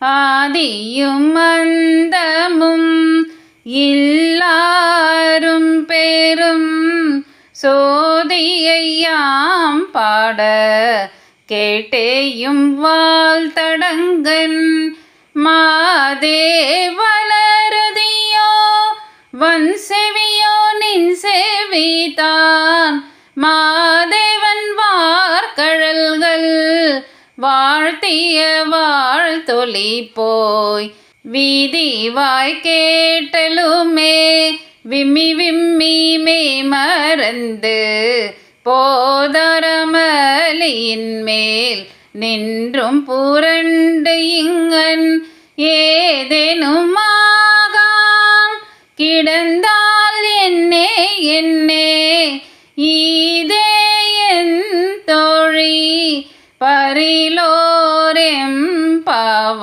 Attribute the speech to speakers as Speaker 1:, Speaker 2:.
Speaker 1: ஆதியும் மந்தமும் இல்லாரும் பெரும் சோதியையாம் பாட கேட்டேயும் வாழ்த்தடங்கன் மாதே வளருதியோ வன் செவியோ நின் செவிதான் மாதேவன் வார்கழல்கள் வாழ்த்திய வாழ்த்தொலி போய். வீதி வாய் கேட்டலுமே விம்மி விம்மி மே மறந்து போதரமலியின் மேல் நின்றும் புரண்டு இங்கன் ஏதேனும் கிடந்தால் என்னே என்னே పరిలో రెంపవ